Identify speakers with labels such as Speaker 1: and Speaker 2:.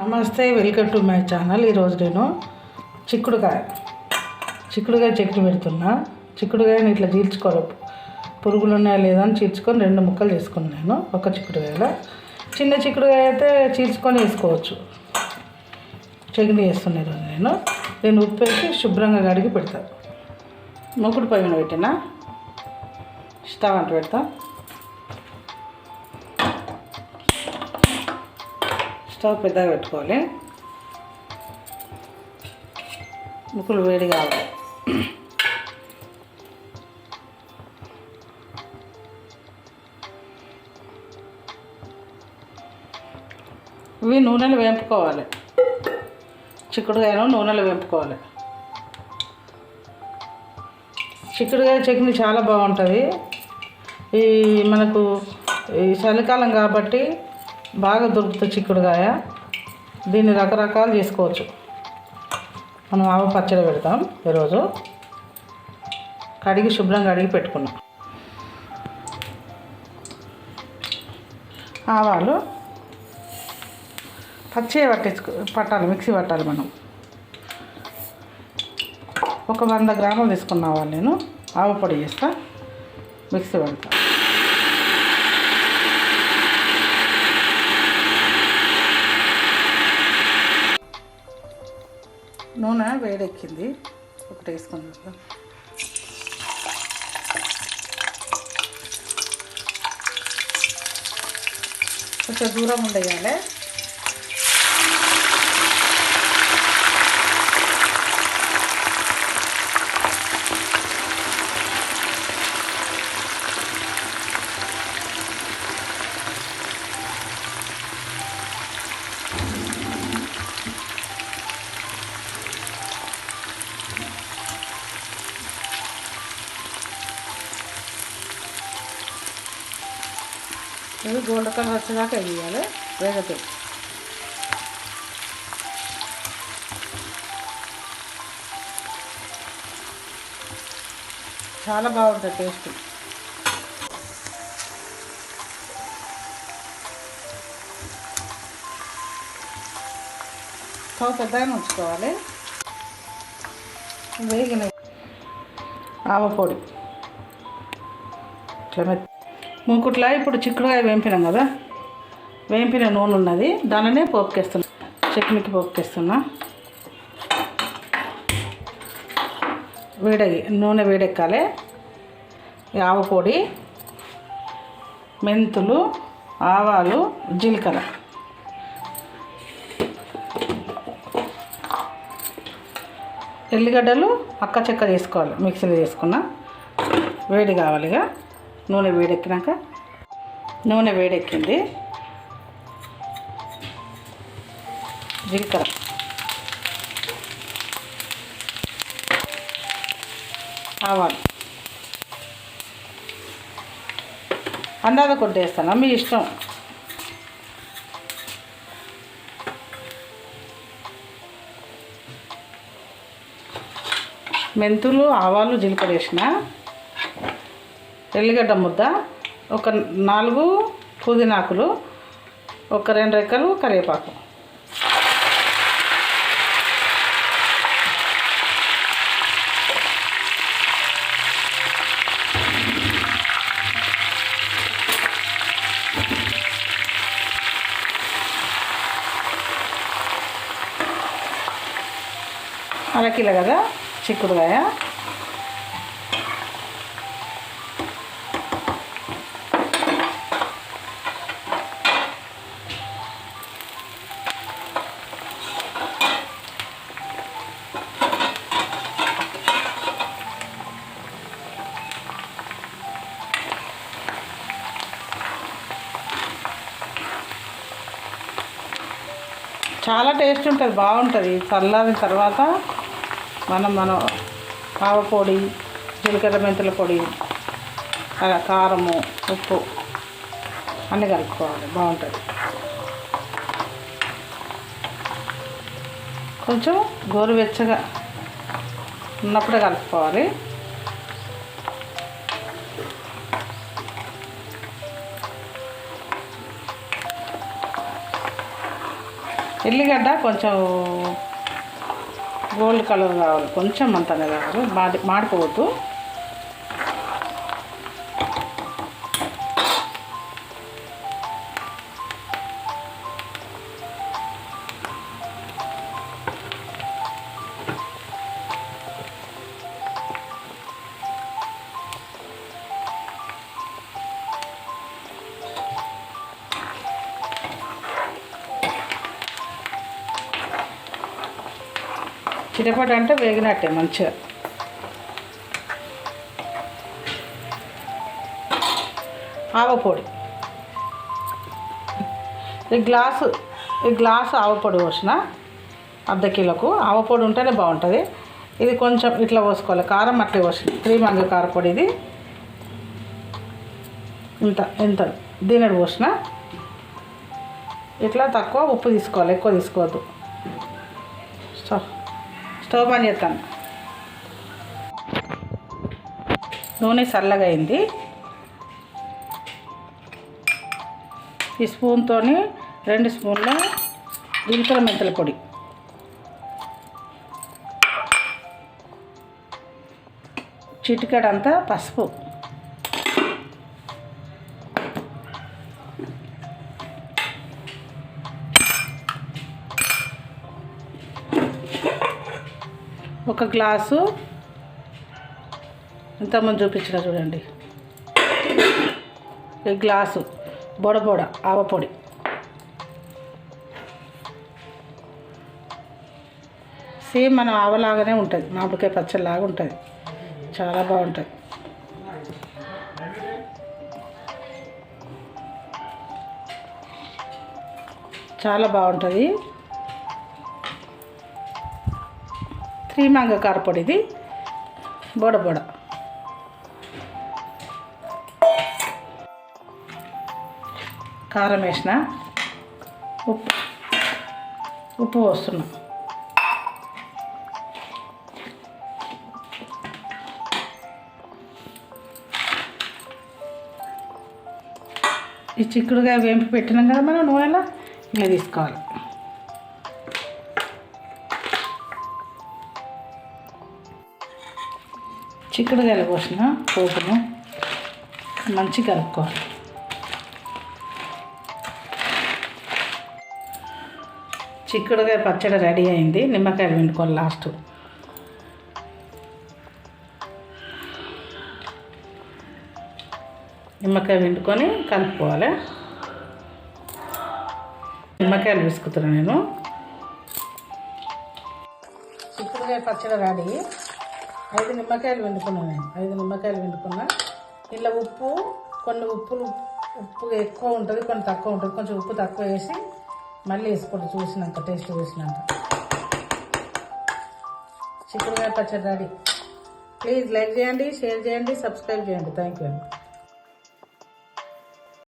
Speaker 1: నమస్తే welcome to my channel. ఈరోజు నేను చిక్కుడుకాయ చిక్కుడుకాయ చట్నీ పెడుతున్నా. చిక్కుడుకాయని ఇట్లా చీల్చుకోవాలి. పురుగులు ఉన్నాయా లేదా అని చీల్చుకొని రెండు ముక్కలు చేసుకున్నాను నేను ఒక చిక్కుడుకాయలో. చిన్న చిక్కుడుకాయ అయితే చీల్చుకొని వేసుకోవచ్చు. చట్నీ వేస్తున్నా ఈరోజు నేను. నేను ఉప్పు వేసి శుభ్రంగా కడిగి పెడతాను మొక్కుడు పైన పెట్టినా? స్టవ్ అంట పెడతా. స్టవ్ పెద్దగా పెట్టుకోవాలి. ముక్కులు వేడి కావాలి. ఇవి నూనెలు వేపుకోవాలి. చిక్కుడుకాయను నూనెలు వేపుకోవాలి. చిక్కుడుకాయ చట్నీ చాలా బాగుంటుంది. ఈ మనకు ఈ చలికాలం కాబట్టి బాగా దొరుకుతుంది చిక్కుడుకాయ దీన్ని రకరకాలు చేసుకోవచ్చు. మనం ఆవ పచ్చడి పెడతాం ఈరోజు. కడిగి శుభ్రంగా కడిగి పెట్టుకున్నాం. ఆవాలు పచ్చి పట్టించుకో పట్టాలి మిక్సీ పట్టాలి మనం. ఒక వంద గ్రాములు తీసుకున్న ఆవాలు నేను. ఆవు పొడి చేస్తా. మిక్సీ పడతాను నూనె వేడెక్కింది. ఒకటి వేసుకుందాం కొంచెం దూరం ఉండేయాలి. ఇవి గోల్డ్ కలర్ వచ్చేదాకా వేయాలి వేగతో చాలా బాగుంటుంది టేస్ట్ స్టవ్ పెద్దగా ఉంచుకోవాలి వేగిన ఆవ పొడి ఇట్లా మెత్త ఇప్పుడు చిక్కుడుకాయ వేంపినాం కదా. వేంపిన నూనె ఉన్నది. దానినే పోపుకేస్తున్నా. చట్నీకి పోపుకేస్తున్నా. వేడగి నూనె వేడెక్కాలి. ఆవపొడి పొడి మెంతులు ఆవాలు జీలకర్ర. ఎల్లిగడ్డలు అక్క చెక్క చేసుకోవాలి మిక్సీలో చేసుకున్న. వేడి కావాలిగా. నూనె వేడెక్కినాక నూనె వేడెక్కింది. జీలకర్ర. ఆవాలు. అందాద కొట్టేస్తాను మీ ఇష్టం. మెంతులు ఆవాలు జీలకర్ర వేసిన ఎల్లిగడ్డ ముద్ద ఒక నాలుగు పుదీనాకులు ఒక రెండు రెక్కలు కరివేపాకు. అరకిలో కదా చిక్కుడుకాయ. చాలా టేస్ట్ ఉంటుంది బాగుంటుంది. చల్లారిన తర్వాత మనం మనం ఆవ పొడి జీలకర్ర మెంతుల పొడి అలా కారము ఉప్పు అన్నీ కలుపుకోవాలి. బాగుంటుంది. కొంచెం గోరువెచ్చగా ఉన్నప్పుడే కలుపుకోవాలి. ఎల్లిగడ్డ కొంచెం గోల్డ్ కలర్ కావాలి. కొంచెం అంతనే కావాలి. మాడి మాడిపోవద్దు. చిటపట అంటే వేగినట్టే మంచిగా. ఆవపొడి. ఈ గ్లాసు ఈ గ్లాసు ఆవపొడి పోసిన అర్ధ కిలోకు. ఆవపొడి ఉంటేనే బాగుంటుంది. ఇది కొంచెం ఇట్లా పోసుకోవాలి. కారం అట్లే పోసిన. త్రీ మంగ కారపొడి ఇది. ఇంత ఇంత. దీనిని పోసిన. ఇట్లా తక్కువ ఉప్పు తీసుకోవాలి. ఎక్కువ తీసుకోవద్దు. స్టవ్ పని చేస్తాను నూనె చల్లగా అయింది. ఈ స్పూన్తో రెండు స్పూన్ల జీలకర్ర మెంతుల పొడి. చిటికెడంతా పసుపు. ఒక గ్లాసు. ఇంతమంది చూపించిన చూడండి. ఈ గ్లాసు బొడబొడ ఆవపొడి సేమ్ మనం ఆవలాగానే ఉంటుంది మామిడికాయ పచ్చడిలాగా ఉంటుంది. చాలా బాగుంటుంది. చాలా బాగుంటుంది. త్రీ మ్యాంగో కారపొడి ఇది. బొడ బొడ. కారం వేసిన ఉప్పు. ఉప్పు పోస్తున్నా. ఈ చిక్కుడుగా వేంపి పెట్టినాం కదా మనం నూనెలో ఇలా తీసుకోవాలి. చిక్కుడుకాయలు పోసిన పోపును మంచిగా కలుపుకోవాలి. చిక్కుడుకాయ పచ్చడి రెడీ అయింది. నిమ్మకాయలు పిండుకోవాలి లాస్ట్. నిమ్మకాయ పిండుకొని కలుపుకోవాలి. నిమ్మకాయలు విసుకుతున్నాను నేను. చిక్కుడుకాయ పచ్చడి రెడీ. ఐదు నిమ్మకాయలు వండుకున్నాను నేను. ఐదు నిమ్మకాయలు వండుకున్నా. ఇలా ఉప్పు కొన్ని ఉప్పులు ఉప్పు ఎక్కువ ఉంటుంది కొన్ని తక్కువ ఉంటుంది. కొంచెం ఉప్పు తక్కువ వేసి మళ్ళీ వేసుకోండి చూసినాక టేస్ట్ చూసినాక చిక్కుడుకాయ పచ్చడి రెడీ. ప్లీజ్ లైక్ చేయండి షేర్ చేయండి సబ్స్క్రైబ్ చేయండి. థ్యాంక్ యూ అండి